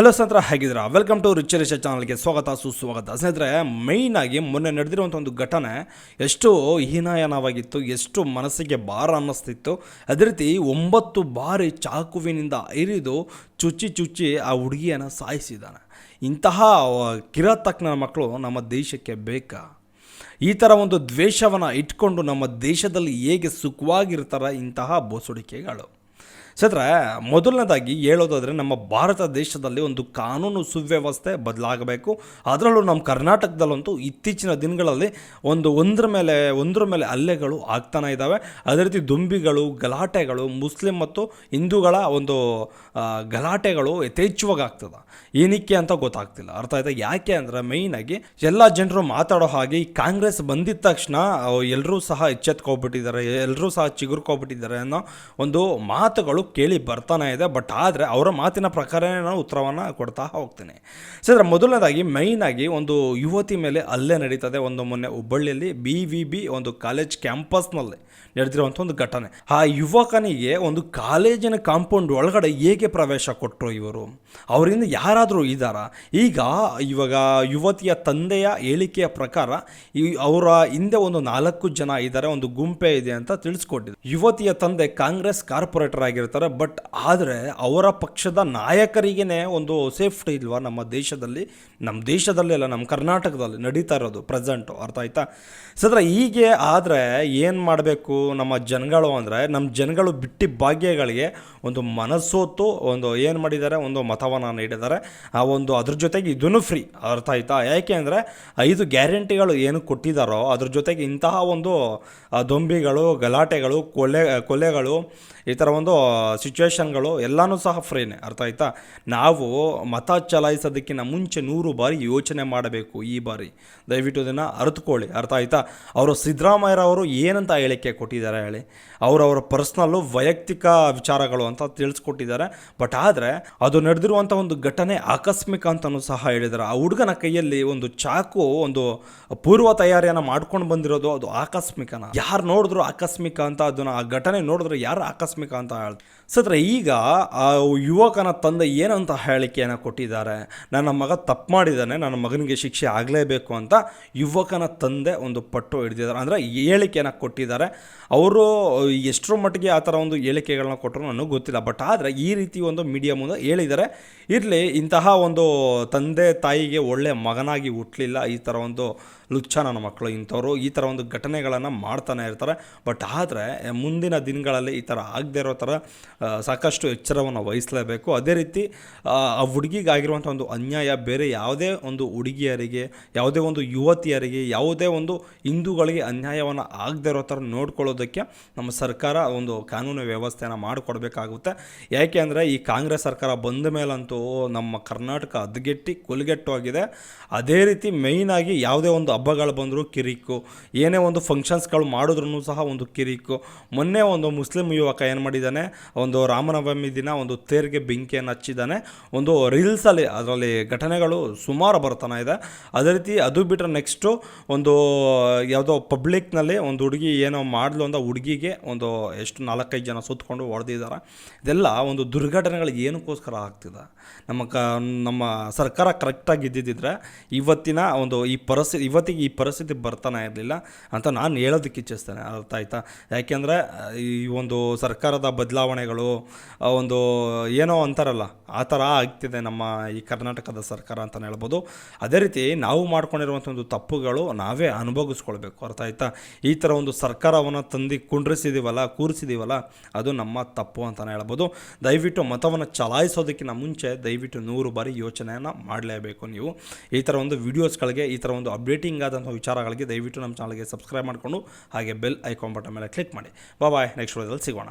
Hello ಸ್ನೇಹಿತರ, ಹೇಗಿದ್ದೀರಾ? Welcome to rich ರಿಚ ಚಾನಲ್ಗೆ ಸ್ವಾಗತ, ಸುಸ್ವಾಗತ. ಸ್ನೇಹಿತರೆ ಮೈನ್ ಆಗಿ ಮೊನ್ನೆ ನಡೆದಿರುವಂಥ ಒಂದು ಘಟನೆ ಎಷ್ಟು ಹೀನಾಯನವಾಗಿತ್ತು, ಎಷ್ಟು ಮನಸ್ಸಿಗೆ ಭಾರ ಅನ್ನಿಸ್ತಿತ್ತು. ಅದೇ ರೀತಿ ಒಂಬತ್ತು ಬಾರಿ ಚಾಕುವಿನಿಂದ ಇರಿದು ಚುಚ್ಚಿ ಚುಚ್ಚಿ ಆ ಹುಡುಗಿಯನ್ನು ಸಾಯಿಸಿದ್ದಾನೆ. ಇಂತಹ ಕಿರಾತಕ್ನ ಮಕ್ಕಳು ನಮ್ಮ ದೇಶಕ್ಕೆ ಬೇಕಾ? ಈ ಥರ ಒಂದು ದ್ವೇಷವನ್ನು ಇಟ್ಕೊಂಡು ನಮ್ಮ ದೇಶದಲ್ಲಿ ಹೇಗೆ ಸುಖವಾಗಿರ್ತಾರೆ ಇಂತಹ ಬೋಸುಡಿಕೆಗಳು. ಸತ್ರ ಮೊದಲನೇದಾಗಿ ಹೇಳೋದಾದರೆ ನಮ್ಮ ಭಾರತ ದೇಶದಲ್ಲಿ ಒಂದು ಕಾನೂನು ಸುವ್ಯವಸ್ಥೆ ಬದಲಾಗಬೇಕು. ಅದರಲ್ಲೂ ನಮ್ಮ ಕರ್ನಾಟಕದಲ್ಲಂತೂ ಇತ್ತೀಚಿನ ದಿನಗಳಲ್ಲಿ ಒಂದು ಒಂದರ ಮೇಲೆ ಒಂದರ ಮೇಲೆ ಹಲ್ಲೆಗಳು ಆಗ್ತಾನೆ ಇದ್ದಾವೆ ಅದೇ ರೀತಿ ದುಂಬಿಗಳು, ಗಲಾಟೆಗಳು, ಮುಸ್ಲಿಂ ಮತ್ತು ಹಿಂದೂಗಳ ಒಂದು ಗಲಾಟೆಗಳು ಯಥೇಚ್ಛವಾಗಿ ಆಗ್ತದೆ. ಏನಕ್ಕೆ ಅಂತ ಗೊತ್ತಾಗ್ತಿಲ್ಲ. ಅರ್ಥ ಆಯ್ತಾ? ಯಾಕೆ ಅಂದರೆ ಮೇಯ್ನಾಗಿ ಎಲ್ಲ ಜನರು ಮಾತಾಡೋ ಹಾಗೆ ಈ ಕಾಂಗ್ರೆಸ್ ಬಂದಿದ್ದ ತಕ್ಷಣ ಎಲ್ಲರೂ ಸಹ ಎಚ್ಚೆತ್ಕೊಬಿಟ್ಟಿದ್ದಾರೆ ಎಲ್ಲರೂ ಸಹ ಚಿಗುರ್ಕೊಬಿಟ್ಟಿದ್ದಾರೆ ಅನ್ನೋ ಒಂದು ಮಾತುಗಳು ಕೇಳಿ ಬರ್ತಾನೆ ಇದೆ ಬಟ್ ಆದರೆ ಅವರ ಮಾತಿನ ಪ್ರಕಾರನೇ ನಾನು ಉತ್ತರವನ್ನು ಕೊಡ್ತಾ ಹೋಗ್ತೀನಿ. ಸರ್ ಮೊದಲನೇದಾಗಿ ಆಗಿ ಒಂದು ಯುವತಿ ಮೇಲೆ ಅಲ್ಲೇ ನಡೀತದೆ ಒಂದು ಮೊನ್ನೆ ಹುಬ್ಬಳ್ಳಿಯಲ್ಲಿ ಬಿ ವಿ ಬಿ ಒಂದು ಕಾಲೇಜ್ ಕ್ಯಾಂಪಸ್ನಲ್ಲಿ ನಡೆದಿರುವಂಥ ಒಂದು ಘಟನೆ. ಆ ಯುವಕನಿಗೆ ಒಂದು ಕಾಲೇಜಿನ ಕಾಂಪೌಂಡ್ ಒಳಗಡೆ ಹೇಗೆ ಪ್ರವೇಶ ಕೊಟ್ಟರು ಇವರು? ಅವರಿಂದ ಯಾರಾದರೂ ಇದ್ದಾರಾ? ಈಗ ಇವಾಗ ಯುವತಿಯ ತಂದೆಯ ಹೇಳಿಕೆಯ ಪ್ರಕಾರ, ಈ ಅವರ ಹಿಂದೆ ಒಂದು ನಾಲ್ಕು ಜನ ಇದ್ದಾರೆ, ಒಂದು ಗುಂಪೆ ಇದೆ ಅಂತ ತಿಳಿಸ್ಕೊಟ್ಟಿದ್ರು ಯುವತಿಯ ತಂದೆ ಕಾಂಗ್ರೆಸ್ ಕಾರ್ಪೊರೇಟರ್ ಆಗಿರ್ತಾರೆ ಬಟ್ ಆದರೆ ಅವರ ಪಕ್ಷದ ನಾಯಕರಿಗೇ ಒಂದು ಸೇಫ್ಟಿ ಇಲ್ವಾ ನಮ್ಮ ದೇಶದಲ್ಲಿ? ನಮ್ಮ ದೇಶದಲ್ಲೇ ಅಲ್ಲ, ನಮ್ಮ ಕರ್ನಾಟಕದಲ್ಲಿ ನಡೀತಾ ಇರೋದು ಪ್ರೆಸೆಂಟು ಅರ್ಥ ಆಯ್ತಾ? ಸದ್ರ ಹೀಗೆ ಆದರೆ ಏನು ಮಾಡಬೇಕು ನಮ್ಮ ಜನಗಳು ಅಂದರೆ, ನಮ್ಮ ಜನಗಳು ಬಿಟ್ಟಿ ಭಾಗ್ಯಗಳಿಗೆ ಒಂದು ಮನಸ್ಸೋತು ಒಂದು ಏನು ಮಾಡಿದ್ದಾರೆ, ಒಂದು ಮತವನ್ನು ನೀಡಿದ್ದಾರೆ. ಆ ಒಂದು ಅದ್ರ ಜೊತೆಗೆ ಇದೂ ಫ್ರೀ ಅರ್ಥ ಆಯ್ತಾ? ಯಾಕೆ ಅಂದರೆ ಐದು ಗ್ಯಾರಂಟಿಗಳು ಏನು ಕೊಟ್ಟಿದ್ದಾರೋ ಅದ್ರ ಜೊತೆಗೆ ಇಂತಹ ಒಂದು ದೊಂಬಿಗಳು, ಗಲಾಟೆಗಳು, ಕೊಲೆ, ಕೊಲೆಗಳು ಈ ಥರ ಒಂದು ಸಿಚುವೇಷನ್ಗಳು ಎಲ್ಲನೂ ಸಹ ಫ್ರೀನೇ ಅರ್ಥ ಆಯ್ತಾ? ನಾವು ಮತ ಚಲಾಯಿಸೋದಕ್ಕಿಂತ ಮುಂಚೆ ನೂರು ಬಾರಿ ಯೋಚನೆ ಮಾಡಬೇಕು ಈ ಬಾರಿ. ದಯವಿಟ್ಟು ಇದನ್ನು ಅರಿತುಕೊಳ್ಳಿ. ಅರ್ಥ ಆಯ್ತಾ? ಅವರು ಸಿದ್ದರಾಮಯ್ಯರವರು ಏನಂತ ಹೇಳಿಕೆ ಕೊಟ್ಟಿದ್ದಾರೆ ಹೇಳಿ? ಅವರವರ ಪರ್ಸ್ನಲ್ಲು ವೈಯಕ್ತಿಕ ವಿಚಾರಗಳು ಅಂತ ತಿಳಿಸ್ಕೊಟ್ಟಿದ್ದಾರೆ. ಬಟ್ ಆದರೆ ಅದು ನಡೆದಿರುವಂಥ ಒಂದು ಘಟನೆ ಆಕಸ್ಮಿಕ ಅಂತಲೂ ಸಹ ಹೇಳಿದ್ದಾರೆ. ಆ ಹುಡುಗನ ಕೈಯಲ್ಲಿ ಒಂದು ಚಾಕು, ಒಂದು ಪೂರ್ವ ತಯಾರಿಯನ್ನು ಮಾಡ್ಕೊಂಡು ಬಂದಿರೋದು ಅದು ಆಕಸ್ಮಿಕನ. ಯಾರು ನೋಡಿದ್ರು ಆಕಸ್ಮಿಕ ಅಂತ ಅದನ್ನು ಆ ಘಟನೆ ನೋಡಿದ್ರೆ ಯಾರು ಆಕಸ್ಮಿಕ ಅಂತ ಹೇಳ್ತಾರೆ ಸತ್ರ ಈಗ ಆ ಯುವಕನ ತಂದೆ ಏನಂತ ಹೇಳಿಕೆಯನ್ನು ಕೊಟ್ಟಿದ್ದಾರೆ? ನನ್ನ ಮಗ ತಪ್ಪು ಮಾಡಿದ್ದಾನೆ, ನನ್ನ ಮಗನಿಗೆ ಶಿಕ್ಷೆ ಆಗಲೇಬೇಕು ಅಂತ ಯುವಕನ ತಂದೆ ಒಂದು ಪಟ್ಟು ಹಿಡಿದಿದ್ದಾರೆ. ಅಂದರೆ ಹೇಳಿಕೆಯನ್ನು ಕೊಟ್ಟಿದ್ದಾರೆ. ಅವರು ಎಷ್ಟರ ಮಟ್ಟಿಗೆ ಆ ಥರ ಒಂದು ಹೇಳಿಕೆಗಳನ್ನ ಕೊಟ್ಟರು ನನಗೆ ಗೊತ್ತಿಲ್ಲ. ಬಟ್ ಆದರೆ ಈ ರೀತಿ ಒಂದು ಮೀಡಿಯಾ ಮುಂದೆ ಹೇಳಿದ್ದಾರೆ. ಇರಲಿ, ಇಂತಹ ಒಂದು ತಂದೆ ತಾಯಿಗೆ ಒಳ್ಳೆಯ ಮಗನಾಗಿ ಹುಟ್ಟಲಿಲ್ಲ ಈ ಥರ ಒಂದು ಲುಚ್ಛ ನನ್ನ ಮಕ್ಕಳು, ಇಂಥವರು ಈ ಥರ ಒಂದು ಘಟನೆಗಳನ್ನು ಮಾಡ್ತಾನೆ ಇರ್ತಾರೆ. ಬಟ್ ಆದರೆ ಮುಂದಿನ ದಿನಗಳಲ್ಲಿ ಈ ಥರ ಆಗದೆ ಇರೋ ಥರ ಸಾಕಷ್ಟು ಎಚ್ಚರವನ್ನು ವಹಿಸಲೇಬೇಕು. ಅದೇ ರೀತಿ, ಆ ಹುಡುಗಿಗಾಗಿರುವಂಥ ಒಂದು ಅನ್ಯಾಯ ಬೇರೆ ಯಾವುದೇ ಒಂದು ಹುಡುಗಿಯರಿಗೆ, ಯಾವುದೇ ಒಂದು ಯುವತಿಯರಿಗೆ, ಯಾವುದೇ ಒಂದು ಹಿಂದೂಗಳಿಗೆ ಅನ್ಯಾಯವನ್ನು ಆಗದೆ ಇರೋ ಥರ ನೋಡ್ಕೊಳ್ಳೋದಕ್ಕೆ ನಮ್ಮ ಸರ್ಕಾರ ಒಂದು ಕಾನೂನು ವ್ಯವಸ್ಥೆಯನ್ನು ಮಾಡಿಕೊಡ್ಬೇಕಾಗುತ್ತೆ. ಯಾಕೆ ಅಂದರೆ, ಈ ಕಾಂಗ್ರೆಸ್ ಸರ್ಕಾರ ಬಂದ ಮೇಲಂತೂ ನಮ್ಮ ಕರ್ನಾಟಕ ಹದಗೆಟ್ಟಿ ಕೊಲ್ಗೆಟ್ಟು ಆಗಿದೆ. ಅದೇ ರೀತಿ ಮೇಯ್ನಾಗಿ ಯಾವುದೇ ಒಂದು ಹಬ್ಬಗಳು ಬಂದರೂ ಕಿರಿಕು, ಏನೇ ಒಂದು ಫಂಕ್ಷನ್ಸ್ಗಳು ಮಾಡಿದ್ರು ಸಹ ಒಂದು ಕಿರಿಕು. ಮೊನ್ನೆ ಒಂದು ಮುಸ್ಲಿಂ ಯುವಕ ಏನು ಮಾಡಿದ್ದಾನೆ? ಒಂದು ರಾಮನವಮಿ ದಿನ ಒಂದು ತೇರಿಗೆ ಬೆಂಕಿಯನ್ನು ಹಚ್ಚಿದ್ದಾನೆ. ಒಂದು ರೀಲ್ಸಲ್ಲಿ ಅದರಲ್ಲಿ ಘಟನೆಗಳು ಸುಮಾರು ಬರ್ತಾನೆ ಇದೆ. ಅದೇ ರೀತಿ ಅದು ಬಿಟ್ಟರೆ ನೆಕ್ಸ್ಟು ಒಂದು, ಯಾವುದೋ ಪಬ್ಲಿಕ್ನಲ್ಲಿ ಒಂದು ಹುಡುಗಿ ಏನೋ ಮಾಡಲು ಅಂತ ಹುಡುಗಿಗೆ ಒಂದು ಎಷ್ಟು ನಾಲ್ಕೈದು ಜನ ಸುತ್ತಕೊಂಡು ಹೊಡೆದಿದ್ದಾರೆ. ಇದೆಲ್ಲ ಒಂದು ದುರ್ಘಟನೆಗಳು ಏನಕ್ಕೋಸ್ಕರ ಆಗ್ತಿದೆ? ನಮ್ಮ ಕ, ನಮ್ಮ ಸರ್ಕಾರ ಕರೆಕ್ಟಾಗಿ ಇದ್ದಿದ್ದರೆ ಇವತ್ತಿನ ಒಂದು ಈ ಪರಿಸ್ಥಿತಿ ಇವತ್ತಿಗೆ ಈ ಪರಿಸ್ಥಿತಿ ಬರ್ತಾನೆ ಇರಲಿಲ್ಲ ಅಂತ ನಾನು ಹೇಳೋದಕ್ಕೆ ಇಚ್ಛಿಸ್ತೇನೆ. ಅರ್ಥ ಆಯ್ತಾ? ಯಾಕೆಂದರೆ ಈ ಒಂದು ಸರ್ಕಾರದ ಬದಲಾವಣೆಗಳು ಒಂದು ಏನೋ ಅಂತಾರಲ್ಲ, ಆ ಥರ ಆಗ್ತಿದೆ ನಮ್ಮ ಈ ಕರ್ನಾಟಕದ ಸರ್ಕಾರ ಅಂತಲೇ ಹೇಳ್ಬೋದು. ಅದೇ ರೀತಿ ನಾವು ಮಾಡ್ಕೊಂಡಿರುವಂಥ ಒಂದು ತಪ್ಪುಗಳು ನಾವೇ ಅನುಭವಿಸ್ಕೊಳ್ಬೇಕು. ಅರ್ಥ ಆಯ್ತಾ? ಈ ಥರ ಒಂದು ಸರ್ಕಾರವನ್ನು ತಂದು ಕುಂಡ್ರಿಸಿದೀವಲ್ಲ, ಕೂರಿಸಿದೀವಲ್ಲ, ಅದು ನಮ್ಮ ತಪ್ಪು ಅಂತಲೇ ಹೇಳ್ಬೋದು. ದಯವಿಟ್ಟು ಮತವನ್ನು ಚಲಾಯಿಸೋದಕ್ಕಿಂತ ಮುಂಚೆ ದಯವಿಟ್ಟು ನೂರು ಬಾರಿ ಯೋಚನೆಯನ್ನು ಮಾಡಲೇಬೇಕು ನೀವು. ಈ ಥರ ಒಂದು ವೀಡಿಯೋಸ್ಗಳಿಗೆ, ಈ ಥರ ಒಂದು ಅಪ್ಡೇಟಿಂಗ್ ಆದಂಥ ವಿಚಾರಗಳಿಗೆ ದಯವಿಟ್ಟು ನಮ್ಮ ಚಾನಲ್ಗೆ ಸಬ್ಸ್ಕ್ರೈಬ್ ಮಾಡಿಕೊಂಡು ಹಾಗೆ ಬೆಲ್ ಐಕಾನ್ ಬಟನ್ ಮೇಲೆ ಕ್ಲಿಕ್ ಮಾಡಿ. ಬಾಯ್, ನೆಕ್ಸ್ಟ್ ವಿಡಿಯೋದಲ್ಲಿ ಸಿಗೋಣ.